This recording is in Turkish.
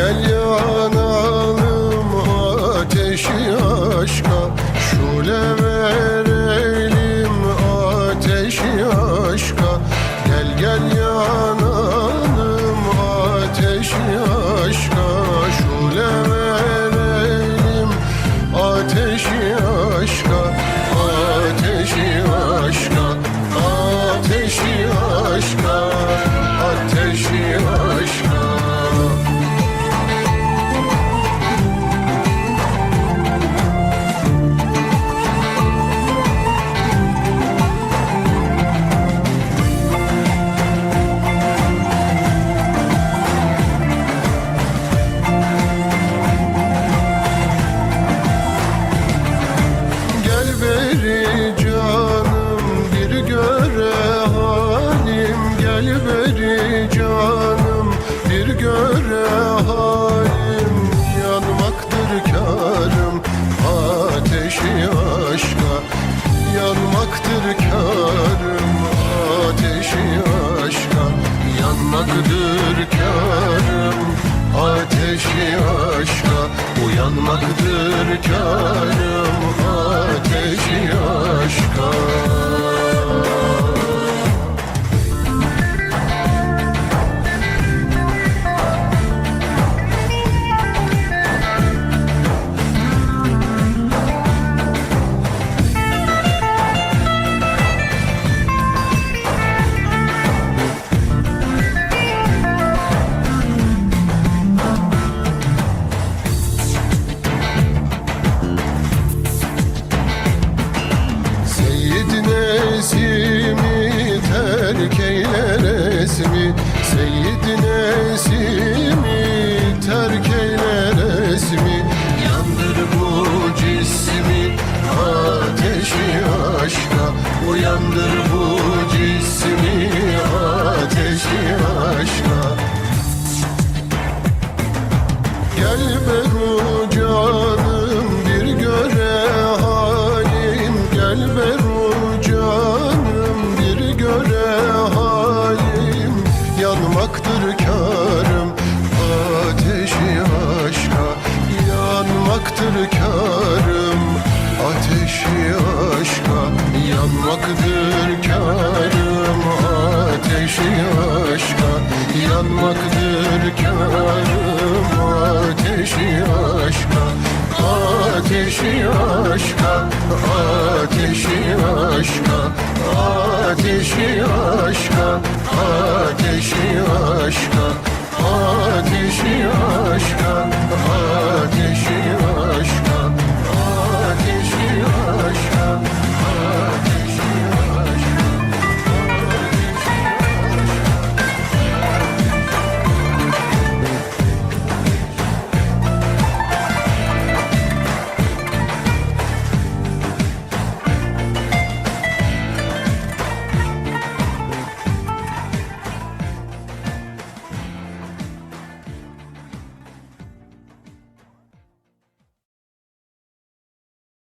Gel yanalım ateşi aşka Şule verelim ateşi aşka. Gel gel yanalım ateşi aşka ateşi aşka Yanmaktır karım ateşi aşka. Yanmaktır karım ateşi aşka Uyanmaktır karım esmi Seyyid Nesimi terk eyler esmi Yandır bu cismi ateşi aşka. Uyandır bu cismi ateşi aşka. Gel Beru canım yanmaktır karım ateşi aşka yanmaktır karım ateşi aşka ateşi aşka ateşi aşka ateşi aşka ateşi aşka ateşi aşka